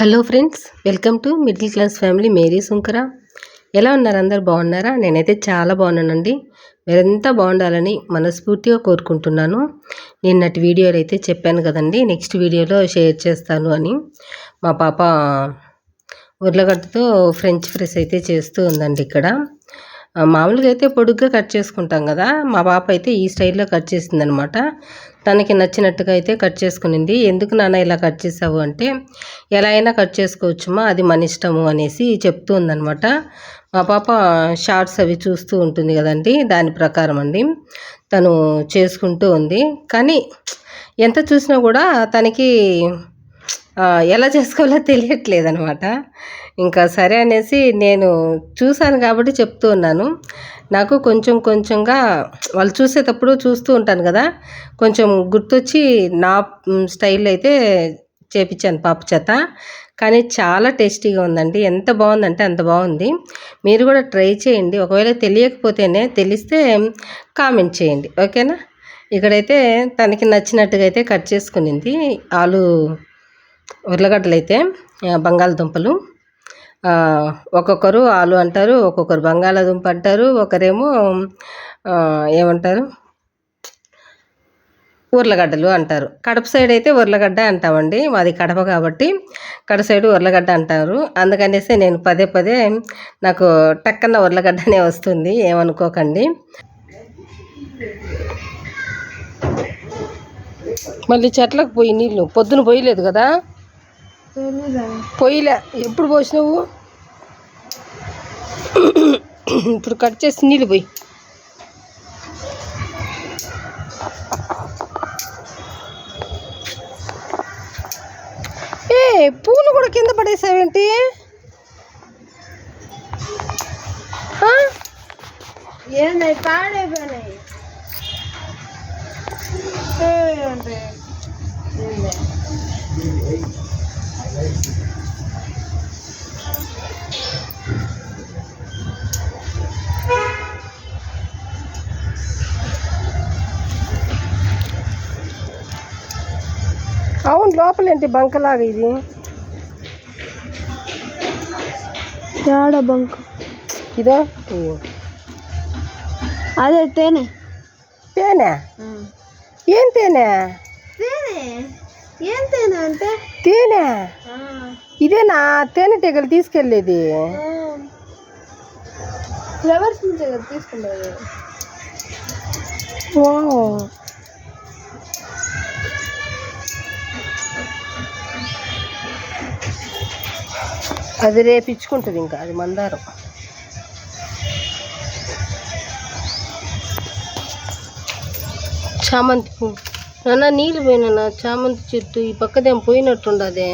Hello friends welcome to middle class family. Mary Sunkara. ఎలా ఉన్నారు అందరు? బాగున్నారా? నేనైతే చాలా బాగున్నానండి. మీరంతా బాగుండాలని మనస్ఫూర్తిగా కోరుకుంటున్నాను. నిన్నటి వీడియోలో అయితే చెప్పాను కదండి నెక్స్ట్ వీడియోలో షేర్ చేస్తాను అని. మా పాప ఉర్లగడ్డతో ఫ్రెంచ్ ఫ్రైస్ అయితే చేస్తూ ఉందండి ఇక్కడ. మామూలుగా అయితే పొడుగ్గా కట్ చేసుకుంటాం కదా మా పాప అయితే ఈ స్టైల్లో కట్ చేసిందనమాట. తనకి నచ్చినట్టుగా అయితే కట్ చేసుకునింది. ఎందుకు నాన్న ఇలా కట్ చేసావు? అంటే ఎలా అయినా కట్ చేసుకోవచ్చుమా? అది మన ఇష్టము అనేసి చెప్తూ ఉందనమాట మా పాప షార్ట్స్ అవి చూస్తూ ఉంటుంది కదండి దాని ప్రకారం అండి. తను చేసుకుంటూ ఉంది. కానీ ఎంత చూసినా కూడా తనకి ఎలా చేసుకోవాలో తెలియట్లేదు అనమాట ఇంకా సరే అనేసి నేను చూశాను కాబట్టి చెప్తూ ఉన్నాను. నాకు కొంచెం కొంచెంగా వాళ్ళు చూసేటప్పుడు చూస్తూ ఉంటాను కదా. కొంచెం గుర్తొచ్చి నా స్టైల్ అయితే చేపించాను పాప చేత. కానీ చాలా టేస్టీగా ఉందండి. ఎంత బాగుందంటే అంత బాగుంది. మీరు కూడా ట్రై చేయండి. ఒకవేళ తెలియకపోతేనే తెలిస్తే కామెంట్ చేయండి. ఓకేనా? ఇక్కడైతే తనకి నచ్చినట్టుగా అయితే కట్ చేసుకునింది. ఆలు ఉర్లగడ్డలు అయితే బంగాళదుంపలు. ఒక్కొక్కరు ఆలు అంటారు ఒక్కొక్కరు బంగాళాదుంప అంటారు ఒకరేమో ఏమంటారు? ఉర్లగడ్డలు అంటారు. కడప సైడ్ అయితే ఉర్లగడ్డ అంటామండి మాది కడప కాబట్టి కడప సైడ్ ఉర్లగడ్డ అంటారు. అందుకనేసి నేను పదే పదే నాకు టక్కన ఉర్లగడ్డనే వస్తుంది ఏమనుకోకండి. మళ్ళీ చెట్లకు పోయి నీళ్ళు పొద్దున పోయలేదు కదా? పోయిలే. ఎప్పుడు పోసినావు? ఇప్పుడు కట్ చేసి నీళ్ళు పోయి. ఏ పూలు కూడా కింద పడేసావేంటి? ఏంది పాడైపోయినాయి లోపలేంటి బంకలాగా ఇది? ఏడ బంక్. ఇదో. అదే తేనె. తేనె? ఏం తేనె? తేనె? ఏం తేనె అంటే? తేనె? ఇదేనా? తేనెటీగలు తీసుకెళ్ళేది. ఫ్లవర్స్ నుంచే కదా తీసుకునేది ఓ అది రేపు ఇచ్చుకుంటుంది ఇంకా అది మందారం. చామంతి పువ్వు. నాన్న నీళ్ళు పోయినా చామంతి చెట్టు ఈ పక్కదేం పోయినట్టుండదే?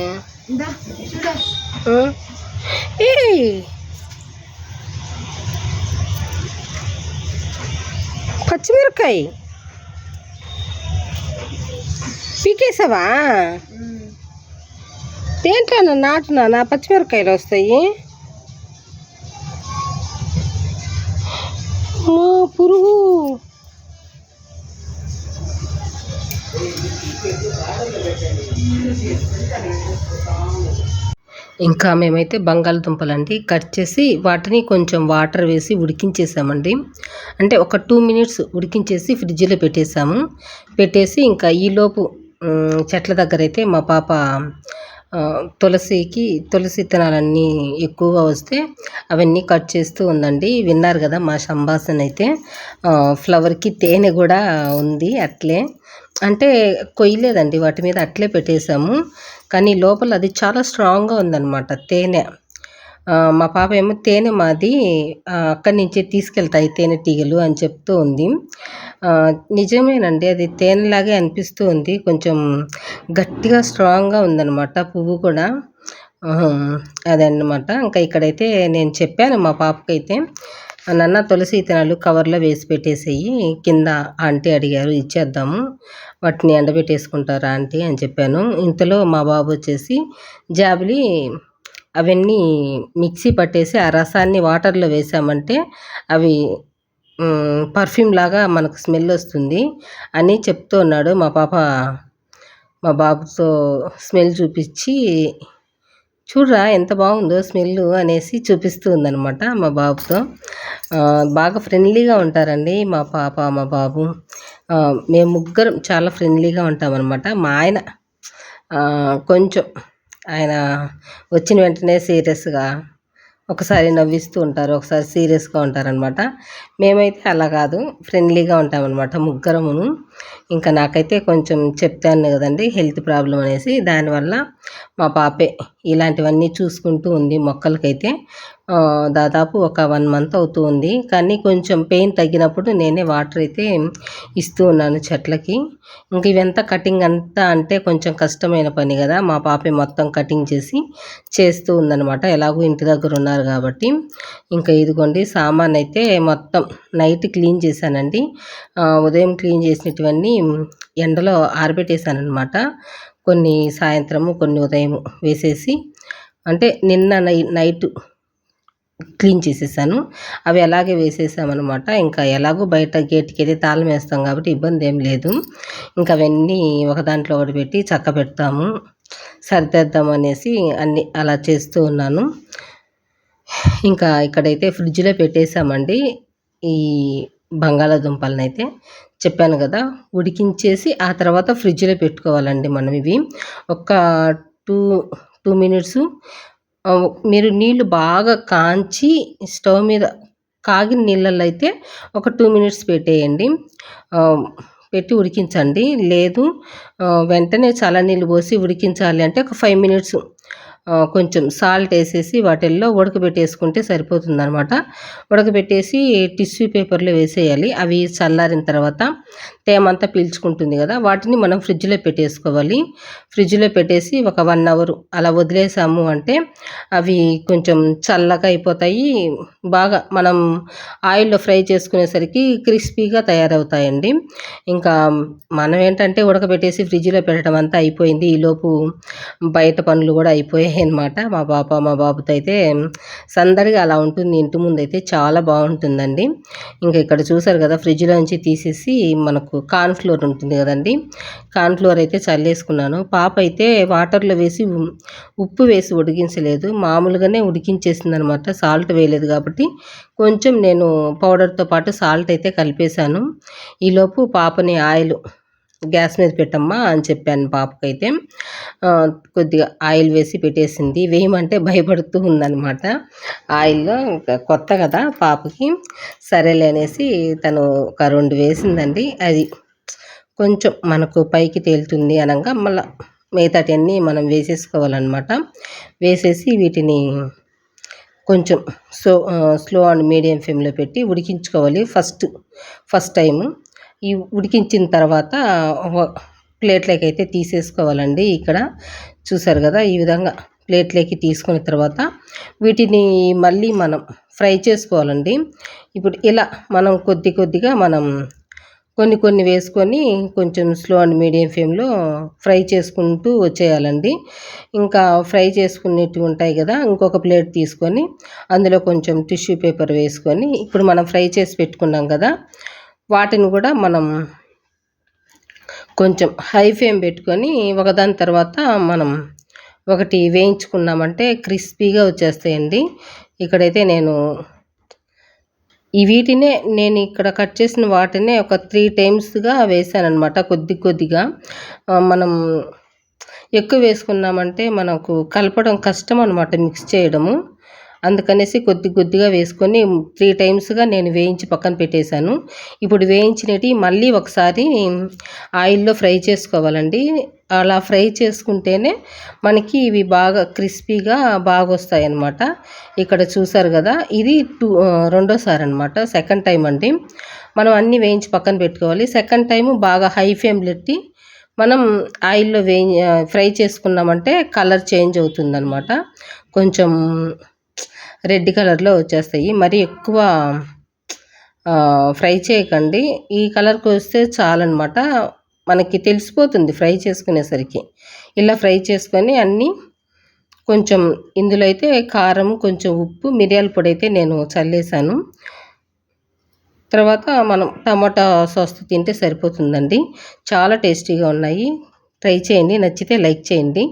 ఏయ్! పచ్చిమిరకాయ పీకేసావా? దేంట్లో నాటునా నా వస్తాయి? పురుగు. ఇంకా మేమైతే బంగాళదుంపలండి కట్ చేసి వాటిని కొంచెం వాటర్ వేసి ఉడికించేసామండి. అంటే ఒక టూ మినిట్స్ ఉడికించేసి ఫ్రిడ్జ్లో పెట్టేసాము. పెట్టేసి ఇంకా ఈలోపు చెట్ల దగ్గర అయితే మా పాప తులసికి తులసి విత్తనాలన్నీ ఎక్కువగా వస్తే అవన్నీ కట్ చేస్తూ ఉందండి. విన్నారు కదా మా సంభాషణ అయితే. ఫ్లవర్కి తేనె కూడా ఉంది అట్లే. అంటే కొయ్యలేదండి వాటి మీద అట్లే పెట్టేశాము. కానీ లోపల అది చాలా స్ట్రాంగ్గా ఉందన్నమాట తేనె. మా పాప ఏమో తేనె మాది అక్కడి నుంచే తీసుకెళ్తాయి తేనె తీగలు అని చెప్తూ ఉంది. నిజమేనండి అది తేనెలాగే అనిపిస్తూ ఉంది. కొంచెం గట్టిగా స్ట్రాంగ్గా ఉందన్నమాట పువ్వు కూడా. అదన్నమాట. ఇంకా ఇక్కడైతే నేను చెప్పాను మా పాపకైతే నాన్న తులసి విత్తనాలు కవర్లో వేసి పెట్టేసేయి కింద ఆంటీ అడిగారు ఇచ్చేద్దాము వాటిని ఎండబెట్టేసుకుంటారా ఆంటీ? అని చెప్పాను. ఇంతలో మా బాబు వచ్చేసి జాబిలి అవన్నీ మిక్సీ పట్టేసి ఆ రసాన్ని వాటర్లో వేసామంటే అవి పర్ఫ్యూమ్ లాగా మనకు స్మెల్ వస్తుంది అని చెప్తూ ఉన్నాడు మా పాప. మా బాబుతో స్మెల్ చూపించి చూడరా ఎంత బాగుందో స్మెల్ అనేసి చూపిస్తూ ఉందనమాట మా బాబుతో. బాగా ఫ్రెండ్లీగా ఉంటారండి మా పాప మా బాబు. మేము ముగ్గురం చాలా ఫ్రెండ్లీగా ఉంటామన్నమాట. మా ఆయన కొంచెం ఆయన వచ్చిన వెంటనే సీరియస్గా ఒకసారి నవ్విస్తూ ఉంటారు ఒకసారి సీరియస్గా ఉంటారనమాట మేమైతే అలా కాదు ఫ్రెండ్లీగా ఉంటామన్నమాట ముగ్గురమును. ఇంకా నాకైతే కొంచెం చెప్తాను కదండి హెల్త్ ప్రాబ్లం అనేసి. దానివల్ల మా పాపే ఇలాంటివన్నీ చూసుకుంటూ ఉంది మొక్కలకైతే. దాదాపు ఒక వన్ మంత్ అవుతూ ఉంది. కానీ కొంచెం పెయిన్ తగ్గినప్పుడు నేనే వాటర్ అయితే ఇస్తూ ఉన్నాను చెట్లకి. ఇంక ఇవంతా కటింగ్ అంతా అంటే కొంచెం కష్టమైన పని కదా. మా పాపే మొత్తం కటింగ్ చేసి చేస్తూ ఉందన్నమాట. ఎలాగో ఇంటి దగ్గర ఉన్నారు కాబట్టి. ఇంకా ఇదిగోండి సామాన్ అయితే మొత్తం నైట్ క్లీన్ చేశానండి. ఉదయం క్లీన్ చేసినటువన్నీ ఎండలో ఆరబెట్టేశాను అనమాట కొన్ని సాయంత్రము కొన్ని ఉదయం వేసేసి అంటే నిన్న నై నైట్ క్లీన్ చేసేసాను. అవి అలాగే వేసేసామన్నమాట. ఇంకా ఎలాగో బయట గేట్కి వెళ్ళి తాళం వేస్తాం కాబట్టి ఇబ్బంది ఏం లేదు. ఇంకా అవన్నీ ఒక దాంట్లో ఒకటి పెట్టి చక్క పెడతాము. సరిదేద్దాం అనేసి అన్ని అలా చేస్తూ ఉన్నాను. ఇంకా ఇక్కడైతే ఫ్రిడ్జ్లో పెట్టేసామండి. ఈ బంగాళాదుంపలను అయితే చెప్పాను కదా ఉడికించేసి ఆ తర్వాత ఫ్రిడ్జ్లో పెట్టుకోవాలండి మనం ఇవి. ఒక టూ టూ మినిట్స్ మీరు నీళ్ళు బాగా కాంచి స్టవ్ మీద కాగిన నీళ్ళల్లో అయితే ఒక టూ మినిట్స్ పెట్టేయండి. పెట్టి ఉడికించండి. లేదు వెంటనే చల్ల నీళ్ళు పోసి ఉడికించాలి అంటే ఒక ఫైవ్ మినిట్స్ కొంచెం సాల్ట్ వేసేసి వాటిల్లో ఉడకబెట్టేసుకుంటే సరిపోతుంది అనమాట ఉడకబెట్టేసి టిష్యూ పేపర్లో వేసేయాలి. అవి చల్లారిన తర్వాత తేమంతా పీల్చుకుంటుంది కదా వాటిని మనం ఫ్రిడ్జ్లో పెట్టేసుకోవాలి. ఫ్రిడ్జ్లో పెట్టేసి ఒక వన్ అవర్ అలా వదిలేసాము అంటే అవి కొంచెం చల్లగా అయిపోతాయి. బాగా మనం ఆయిల్లో ఫ్రై చేసుకునేసరికి క్రిస్పీగా తయారవుతాయండి. ఇంకా మనం ఏంటంటే ఉడకబెట్టేసి ఫ్రిడ్జ్లో పెట్టడం అంతా అయిపోయింది. ఈలోపు బయట పనులు కూడా అయిపోయాయి. అన్నమాట. మా పాప మా బాబుతో అయితే సందడిగా అలా ఉంటుంది. ఇంటి ముందు అయితే చాలా బాగుంటుందండి. ఇంకా ఇక్కడ చూసారు కదా ఫ్రిడ్జ్లోంచి తీసేసి మనకు కార్న్ఫ్లోర్ ఉంటుంది కదండి. కార్న్ఫ్లోర్ అయితే చల్లేసుకున్నాను. పాప అయితే వాటర్లో వేసి ఉప్పు వేసి ఉడికించలేదు. మామూలుగానే ఉడికించేసింది అనమాట సాల్ట్ వేయలేదు కాబట్టి కొంచెం నేను పౌడర్తో పాటు సాల్ట్ అయితే కలిపేశాను. ఈలోపు పాపని ఆయిల్ గ్యాస్ మీద పెట్టమ్మా అని చెప్పాను పాపకైతే. కొద్దిగా ఆయిల్ వేసి పెట్టేసింది. వేయమంటే భయపడుతూ ఉందన్నమాట. ఆయిల్లో ఇంకా కొత్త కదా పాపకి. సరేలే అనేసి తను ఒక రెండు వేసిందండి. అది కొంచెం మనకు పైకి తేలుతుంది అనగా మళ్ళీ మిగతాటన్నీ మనం వేసేసుకోవాలన్నమాట. వేసేసి వీటిని కొంచెం సో స్లో అండ్ మీడియం ఫ్లేమ్లో పెట్టి ఉడికించుకోవాలి ఫస్ట్ ఫస్ట్ టైము. ఈ ఉడికించిన తర్వాత ప్లేట్లోకి అయితే తీసేసుకోవాలండి ఇక్కడ. చూసారు కదా ఈ విధంగా ప్లేట్లోకి తీసుకున్న తర్వాత వీటిని మళ్ళీ మనం ఫ్రై చేసుకోవాలండి. ఇప్పుడు ఇలా మనం కొద్ది కొద్దిగా మనం కొన్ని కొన్ని వేసుకొని కొంచెం స్లో అండ్ మీడియం ఫ్లేమ్లో ఫ్రై చేసుకుంటూ వచ్చేయాలండి. ఇంకా ఫ్రై చేసుకునేటివి ఉంటాయి కదా ఇంకొక ప్లేట్ తీసుకొని అందులో కొంచెం టిష్యూ పేపర్ వేసుకొని ఇప్పుడు మనం ఫ్రై చేసి పెట్టుకున్నాం కదా వాటిని కూడా మనం కొంచెం హై ఫ్లేమ్ పెట్టుకొని ఒకదాని తర్వాత మనం ఒకటి వేయించుకున్నామంటే క్రిస్పీగా వచ్చేస్తాయండి. ఇక్కడైతే నేను ఈ వీటినే నేను ఇక్కడ కట్ చేసిన వాటినే ఒక త్రీ టైమ్స్గా వేసాను అనమాట కొద్ది కొద్దిగా. మనం ఎక్కువ వేసుకున్నామంటే మనకు కలపడం కష్టం అనమాట మిక్స్ చేయడము. అందుకనేసి కొద్ది కొద్దిగా వేసుకొని త్రీ టైమ్స్గా నేను వేయించి పక్కన పెట్టేశాను. ఇప్పుడు వేయించినవి మళ్ళీ ఒకసారి ఆయిల్లో ఫ్రై చేసుకోవాలండి. అలా ఫ్రై చేసుకుంటేనే మనకి ఇవి బాగా క్రిస్పీగా బాగా వస్తాయి అన్నమాట ఇక్కడ చూసారు కదా ఇది టూ రెండోసారి అనమాట సెకండ్ టైం అండి. మనం అన్నీ వేయించి పక్కన పెట్టుకోవాలి. సెకండ్ టైం బాగా హై ఫ్లేమ్ పెట్టి మనం ఆయిల్లో వేయి ఫ్రై చేసుకున్నామంటే కలర్ చేంజ్ అవుతుందన్నమాట. కొంచెం రెడ్ కలర్లో వచ్చేస్తాయి. మరి ఎక్కువ ఫ్రై చేయకండి. ఈ కలర్కి వస్తే చాలన్నమాట. మనకి తెలిసిపోతుంది ఫ్రై చేసుకునేసరికి. ఇలా ఫ్రై చేసుకొని అన్నీ కొంచెం ఇందులో అయితే కారం కొంచెం ఉప్పు మిరియాల పొడి అయితే నేను చల్లేసాను తర్వాత మనం టమాటా సాస్తో తింటే సరిపోతుందండి. చాలా టేస్టీగా ఉన్నాయి. ట్రై చేయండి. నచ్చితే లైక్ చేయండి.